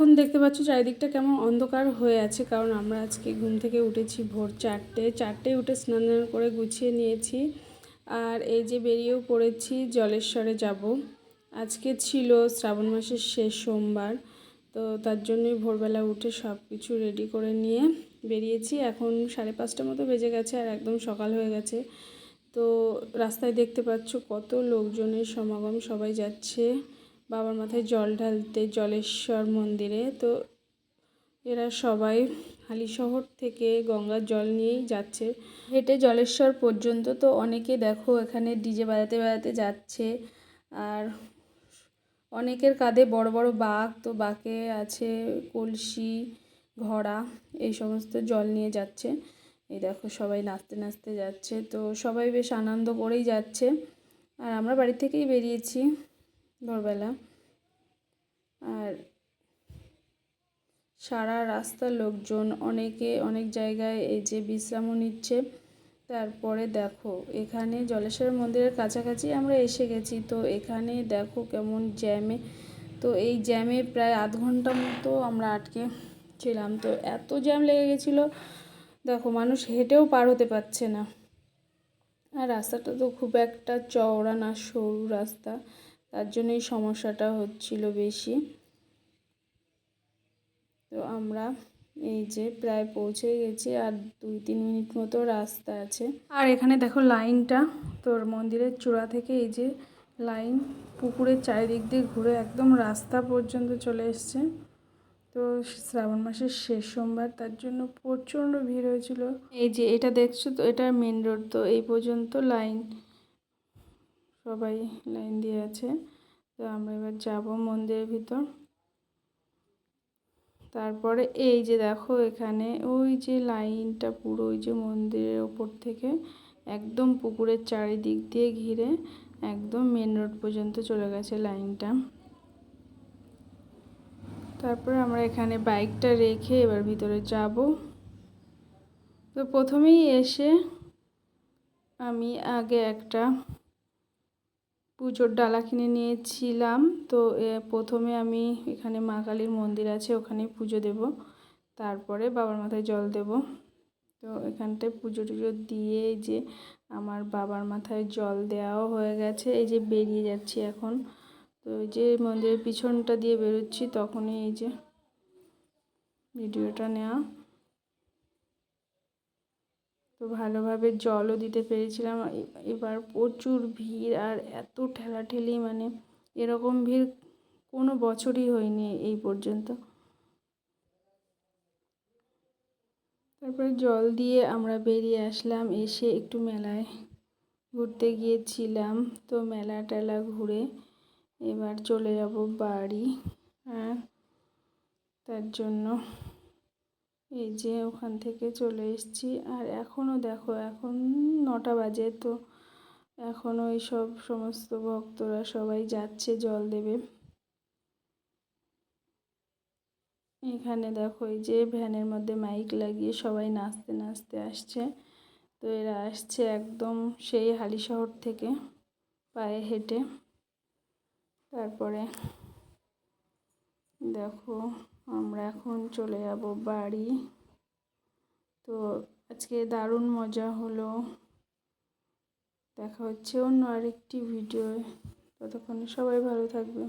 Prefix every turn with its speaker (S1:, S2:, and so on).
S1: এখন দেখতে পাচ্ছ চারিদিকটা কেমন অন্ধকার হয়ে আছে, কারণ আমরা আজকে ঘুম থেকে উঠেছি ভোর চারটে। চারটে উঠে স্নান করে গুছিয়ে নিয়েছি। আর এই যে বেরিয়েও পড়েছি, জলেশ্বরে যাব। আজকে ছিল শ্রাবণ মাসের শেষ সোমবার, তো তার জন্যই ভোরবেলা উঠে সব কিছু রেডি করে নিয়ে বেরিয়েছি। এখন সাড়ে পাঁচটা মতো বেজে গেছে আর একদম সকাল হয়ে গেছে। তো রাস্তায় দেখতে পাচ্ছ কত লোকজনের সমাগম, সবাই যাচ্ছে। বাবার মাথায় জল ঢালতে জলেশ্বর মন্দিরে। তো এরা সবাই হালিশহর থেকে গঙ্গার জল নিয়েই যাচ্ছে। হেঁটে জলেশ্বর পর্যন্ত তো অনেকে দেখো এখানে ডিজে বাজাতে বাজাতে যাচ্ছে। আর অনেকের কাঁধে বড় বড় বাঘ, তো বাঘে আছে, কলসি, ঘোড়া, এই সমস্ত জল নিয়ে যাচ্ছে। এই দেখো সবাই নাচতে নাচতে যাচ্ছে। তো সবাই বেশ আনন্দ করেই যাচ্ছে। আর আমরা বাড়ি থেকেই বেরিয়েছি। ভোরবেলা। আর সারা রাস্তার লোকজন অনেকে অনেক জায়গায় এই যে বিশ্রামও নিচ্ছে। তারপরে দেখো, এখানে জলেশ্বর মন্দিরের কাছাকাছি আমরা এসে গেছি। তো এখানে দেখো কেমন জ্যামে। তো এই জ্যামে প্রায় আধ ঘণ্টা মতো আমরা আটকে ছিলাম। তো এত জ্যাম লেগে গেছিল, দেখো মানুষ হেঁটেও পার হতে পারছে না। আর রাস্তাটা তো খুব একটা চওড়া না, সরু রাস্তা। তার জন্যই সমস্যাটা হচ্ছিল বেশি। তো আমরা এই যে প্রায় পৌঁছে গেছি, আর দুই তিন মিনিট মতো রাস্তা আছে। আর এখানে দেখো লাইনটা, তোর মন্দিরের চূড়া থেকে এই যে লাইন পুকুরের চারিদিক দিয়ে ঘুরে একদম রাস্তা পর্যন্ত চলে এসছে। তো শ্রাবণ মাসের শেষ সোমবার, তার জন্য প্রচণ্ড ভিড় হয়েছিল। এই যে এটা দেখছ তো এটা মেন রোড, তো এই পর্যন্ত লাইন সবাই লাইন দিয়ে আছে। তো আমরা এবার যাব মন্দিরের ভিতর। তারপরে এই যে দেখো এখানে ওই যে লাইনটা পুরো, ওই যে মন্দিরের ওপর থেকে একদম পুকুরের চারিদিক দিয়ে ঘিরে একদম মেন রোড পর্যন্ত চলে গেছে লাইনটা। তারপরে আমরা এখানে বাইকটা রেখে এবার ভিতরে যাব। তো প্রথমেই এসে আমি আগে একটা পুজোর ডালা কিনে নিয়েছিলাম। তো প্রথমে আমি এখানে মা কালীর মন্দির আছে ওখানে পুজো দেব। তারপরে বাবার মাথায় জল দেব। তো, এখানটায় পুজো টুজো দিয়ে যে আমার বাবার মাথায় জল দেওয়াও হয়ে গেছে, এই যে বেরিয়ে যাচ্ছি এখন। তো যে মন্দিরের পিছনটা দিয়ে বেরোচ্ছি, তখনই এই যে ভিডিওটা নেওয়া। তো ভালোভাবে জলও দিতে পেরেছিলাম। এবার প্রচুর ভিড় আর এত ঠেলাঠেলি মানে এরকম ভিড় কোনো বছরই হয়নি এই পর্যন্ত। তারপরে জল দিয়ে আমরা বেরিয়ে আসলাম এসে একটু মেলায় ঘুরতে গিয়েছিলাম। তো মেলা টেলা ঘুরে এবার চলে যাব বাড়ি হ্যাঁ তার জন্য। এই যে ওখান থেকে চলে এসেছি। আর এখনও দেখো, এখন নটা বাজে তো। এখনও এই সব সমস্ত ভক্তরা সবাই যাচ্ছে, জল দেবে। এখানে দেখো, এই যে ভ্যানের মধ্যে মাইক লাগিয়ে সবাই নাচতে নাচতে আসছে। তো এরা আসছে একদম সেই হালি শহর থেকে পায়ে হেঁটে। তারপরে দেখো এখন চলে যাব বাড়ি। তো আজকে দারুণ মজা হলো। দেখা হচ্ছে অন্য আরেকটি ভিডিও ততক্ষণে সবাই ভালো থাকবে